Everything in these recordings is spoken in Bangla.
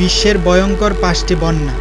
বিশ্বের ভয়ঙ্কর পাঁচটি বন্যা।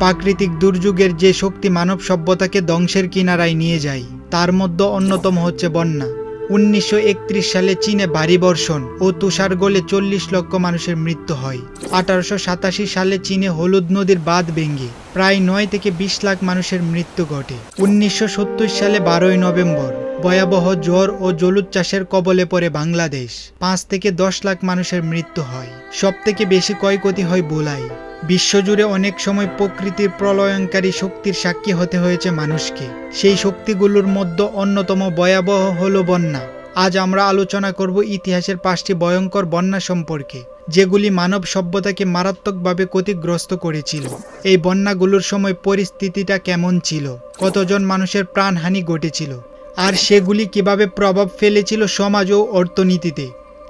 প্রাকৃতিক দুর্যোগের যে শক্তি মানব সভ্যতাকে ধ্বংসের কিনারায় নিয়ে যায়, তার মধ্যে অন্যতম হচ্ছে বন্যা। উনিশশো একত্রিশ সালে চীনে ভারী বর্ষণ ও তুষার গলে চল্লিশ লক্ষ মানুষের মৃত্যু হয়। আঠারোশো সাতাশি সালে চীনে হলুদ নদীর বাঁধ ভেঙে প্রায় নয় থেকে বিশ লাখ মানুষের মৃত্যু ঘটে। উনিশশো সত্তর সালে বারোই নভেম্বর ভয়াবহ জ্বর ও জলুদ চাষের কবলে পড়ে বাংলাদেশ। পাঁচ থেকে দশ লাখ মানুষের মৃত্যু হয়। সব থেকে বেশি ক্ষয়ক্ষতি হয় বোলাই। বিশ্বজুড়ে অনেক সময় প্রকৃতির প্রলয়ঙ্কারী শক্তির সাক্ষী হতে হয়েছে মানুষকে। সেই শক্তিগুলোর মধ্যে অন্যতম ভয়াবহ হল বন্যা। আজ আমরা আলোচনা করব ইতিহাসের পাঁচটি ভয়ঙ্কর বন্যা সম্পর্কে, যেগুলি মানব সভ্যতাকে মারাত্মকভাবে ক্ষতিগ্রস্ত করেছিল। এই বন্যাগুলোর সময় পরিস্থিতিটা কেমন ছিল? কতজন মানুষের প্রাণহানি ঘটেছিল? আর সেগুলি কীভাবে প্রভাব ফেলেছিল সমাজ ও অর্থনীতিতে,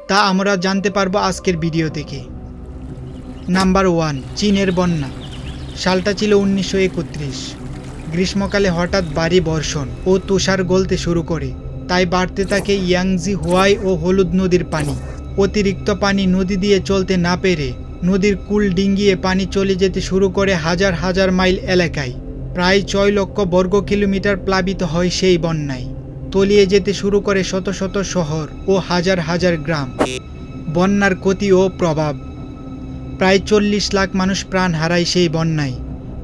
তা আমরা জানতে পারব আজকের ভিডিও থেকে। নাম্বার ওয়ান, চীনের বন্যা। সালটা ছিল উনিশশো একত্রিশ। গ্রীষ্মকালে হঠাৎ ভারী বর্ষণ ও তুষার গলতে শুরু করে। তাই বাড়তে থাকে ইয়াংজি, হোয়াই ও হলুদ নদীর পানি। অতিরিক্ত পানি নদী দিয়ে চলতে না পেরে নদীর কুল ডিঙ্গিয়ে পানি চলে যেতে শুরু করে হাজার হাজার মাইল এলাকায়। প্রায় ছয় লক্ষ বর্গ কিলোমিটার প্লাবিত হয় সেই বন্যায়। তলিয়ে যেতে শুরু করে শত শত শহর ও হাজার হাজার গ্রাম। বন্যার ক্ষতি ও প্রভাব। প্রায় চল্লিশ লাখ মানুষ প্রাণ হারায় সেই বন্যায়।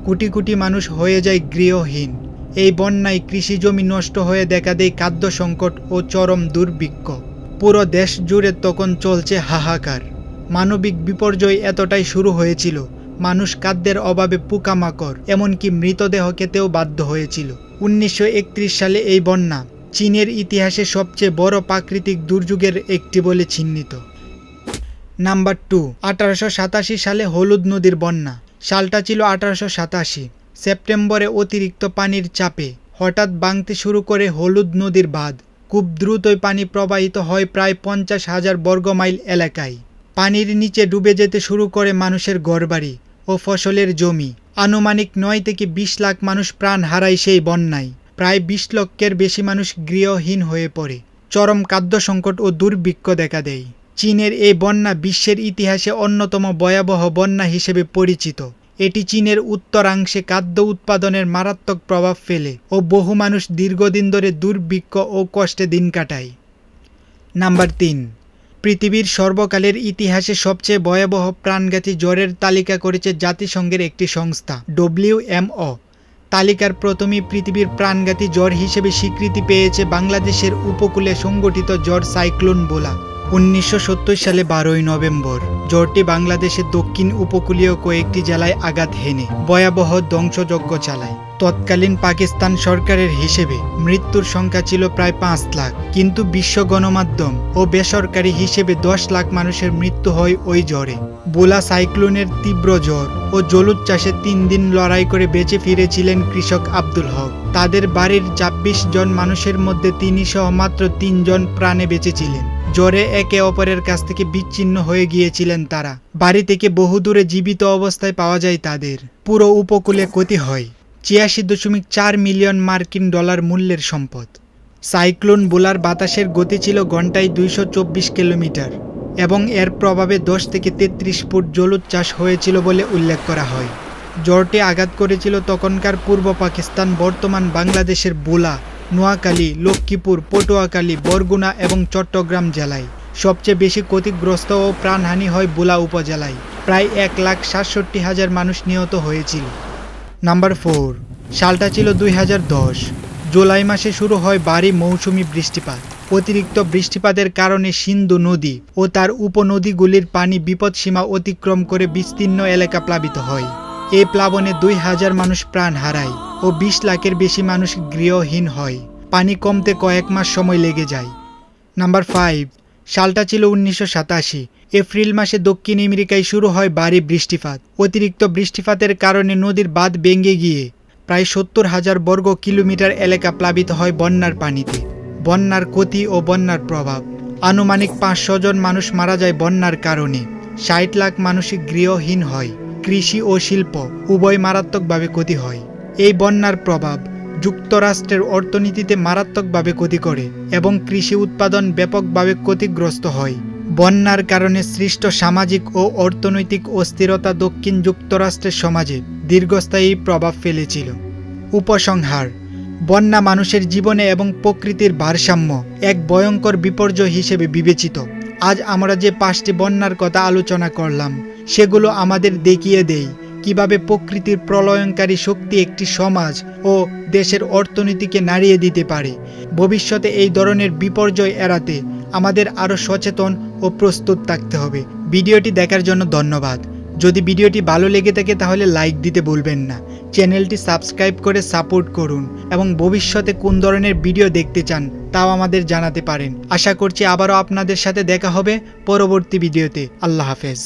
কোটি কোটি মানুষ হয়ে যায় গৃহহীন। এই বন্যায় কৃষি জমি নষ্ট হয়ে দেখা দেয় খাদ্য সংকট ও চরম দুর্ভিক্ষ। পুরো দেশ জুড়ে তখন চলছে হাহাকার। মানবিক বিপর্যয় এতটাই শুরু হয়েছিল মানুষ খাদ্যের অভাবে পোকামাকড়, এমনকি মৃতদেহ খেতেও বাধ্য হয়েছিল। উনিশশো একত্রিশ সালে এই বন্যা চীনের ইতিহাসে সবচেয়ে বড় প্রাকৃতিক দুর্যোগের একটি বলে চিহ্নিত। নাম্বার টু, আঠারোশো সাতাশি সালে হলুদ নদীর বন্যা। সালটা ছিল আঠারোশো সাতাশি। সেপ্টেম্বরে অতিরিক্ত পানির চাপে হঠাৎ ভাঙতে শুরু করে হলুদ নদীর বাঁধ। খুব দ্রুতই পানি প্রবাহিত হয় প্রায় পঞ্চাশ হাজার বর্গমাইল এলাকায়। পানির নিচে ডুবে যেতে শুরু করে মানুষের ঘরবাড়ি। ও ফসলের জমি। আনুমানিক নয় থেকে বিশ লাখ মানুষ প্রাণ হারায় সেই বন্যায়। প্রায় বিশ লক্ষের বেশি মানুষ গৃহহীন হয়ে পড়ে। চরম খাদ্য সংকট ও দুর্ভিক্ষ দেখা দেয়। চীনের এই বন্যা বিশ্বের ইতিহাসে অন্যতম ভয়াবহ বন্যা হিসেবে পরিচিত। এটি চীনের উত্তরাংশে খাদ্য উৎপাদনের মারাত্মক প্রভাব ফেলে ও বহু মানুষ দীর্ঘদিন ধরে দুর্ভিক্ষ ও কষ্টে দিন কাটায়। নাম্বার তিন পৃথিবীর সর্বকালের ইতিহাসে সবচেয়ে ভয়াবহ প্রাণঘাতী জ্বরের তালিকা করেছে জাতিসংঘের একটি সংস্থা ডব্লিউএমও তালিকার প্রথমেই পৃথিবীর প্রাণঘাতী জ্বর হিসেবে স্বীকৃতি পেয়েছে বাংলাদেশের উপকূলে সংগঠিত জ্বর সাইক্লোন বোলা। উনিশশো সত্তর সালে বারোই নভেম্বর জ্বরটি বাংলাদেশের দক্ষিণ উপকূলীয় কয়েকটি জেলায় আঘাত হেনে, ভয়াবহ ধ্বংসযজ্ঞ চালায়। তৎকালীন পাকিস্তান সরকারের হিসেবে মৃত্যুর সংখ্যা ছিল প্রায় পাঁচ লাখ, কিন্তু বিশ্ব গণমাধ্যম ও বেসরকারি হিসেবে দশ লাখ মানুষের মৃত্যু হয় ওই জ্বরে। বোলা সাইক্লোনের তীব্র জ্বর ও জলুদ চাষে তিন দিন লড়াই করে বেঁচে ফিরেছিলেন কৃষক আব্দুল হক। তাদের বাড়ির ছাব্বিশ জন মানুষের মধ্যে তিনি সহ মাত্র তিনজন প্রাণে বেঁচেছিলেন জ্বরে একে অপরের কাছ থেকে বিচ্ছিন্ন হয়ে গিয়েছিলেন তারা। বাড়ি থেকে বহুদূরে জীবিত অবস্থায় পাওয়া যায় তাদের। পুরো উপকূলে ক্ষতি হয়। ছিয়াশি দশমিক চার মিলিয়ন মার্কিন ডলার মূল্যের সম্পদ। সাইক্লোন বোলার বাতাসের গতি ছিল ঘন্টায় দুইশো চব্বিশ কিলোমিটার এবং এর প্রভাবে দশ থেকে তেত্রিশ ফুট জলুদ চাষ হয়েছিল বলে উল্লেখ করা হয়। জ্বরটি আঘাত করেছিল তখনকার পূর্ব পাকিস্তান, বর্তমান বাংলাদেশের বোলা নোয়াখালী, লক্ষ্মীপুর, পটুয়াখালী, বরগুনা এবং চট্টগ্রাম জেলায়। সবচেয়ে বেশি ক্ষতিগ্রস্ত ও প্রাণহানি হয় বোলা উপজেলায়। প্রায় এক লাখ সাতষট্টি হাজার মানুষ নিহত হয়েছিল। নাম্বার ফোর, সালটা ছিল দুই হাজার দশ। জুলাই মাসে শুরু হয় ভারী মৌসুমি বৃষ্টিপাত। অতিরিক্ত বৃষ্টিপাতের কারণে সিন্ধু নদী ও তার উপনদীগুলির পানি বিপদসীমা অতিক্রম করে বিস্তীর্ণ এলাকা প্লাবিত হয়। এই প্লাবনে দুই হাজার মানুষ প্রাণ হারায়। ও বিশ লাখের বেশি মানুষ গৃহহীন হয়। পানি কমতে কয়েক মাস সময় লেগে যায়। নাম্বার ফাইভ, সালটা ছিল উনিশশো সাতাশি। এপ্রিল মাসে দক্ষিণ আমেরিকায় শুরু হয় ভারী বৃষ্টিপাত। অতিরিক্ত বৃষ্টিপাতের কারণে নদীর বাঁধ ভেঙে গিয়ে প্রায় সত্তর হাজার বর্গ কিলোমিটার এলাকা প্লাবিত হয় বন্যার পানিতে। বন্যার ক্ষতি ও বন্যার প্রভাব। আনুমানিক পাঁচশো জন মানুষ মারা যায় বন্যার কারণে। ষাট লাখ মানুষই গৃহহীন হয়। কৃষি ও শিল্প উভয় মারাত্মকভাবে ক্ষতি হয়। এই বন্যার প্রভাব যুক্তরাষ্ট্রের অর্থনীতিতে মারাত্মকভাবে ক্ষতি করে এবং কৃষি উৎপাদন ব্যাপকভাবে ক্ষতিগ্রস্ত হয়। বন্যার কারণে সৃষ্ট সামাজিক ও অর্থনৈতিক অস্থিরতা দক্ষিণ যুক্তরাষ্ট্রের সমাজে দীর্ঘস্থায়ী প্রভাব ফেলেছিল। উপসংহার, বন্যা মানুষের জীবনে এবং প্রকৃতির ভারসাম্য এক ভয়ঙ্কর বিপর্যয় হিসেবে বিবেচিত। আজ আমরা যে পাঁচটি বন্যার কথা আলোচনা করলাম, সেগুলো আমাদের দেখিয়ে দেয় কীভাবে প্রকৃতির প্রলয়নকারী শক্তি একটি সমাজ ও দেশের অর্থনীতিকে নাড়িয়ে দিতে পারে? ভবিষ্যতে এই ধরনের বিপর্যয় এড়াতে আমাদের আরও সচেতন ও প্রস্তুত থাকতে হবে। ভিডিওটি দেখার জন্য ধন্যবাদ। যদি ভিডিওটি ভালো লেগে থাকে তাহলে লাইক দিতে ভুলবেন না। চ্যানেলটি সাবস্ক্রাইব করে সাপোর্ট করুন এবং ভবিষ্যতে কোন ধরনের ভিডিও দেখতে চান তাও আমাদের জানাতে পারেন। আশা করছি আবারও আপনাদের সাথে দেখা হবে পরবর্তী ভিডিওতে। আল্লাহ হাফেজ।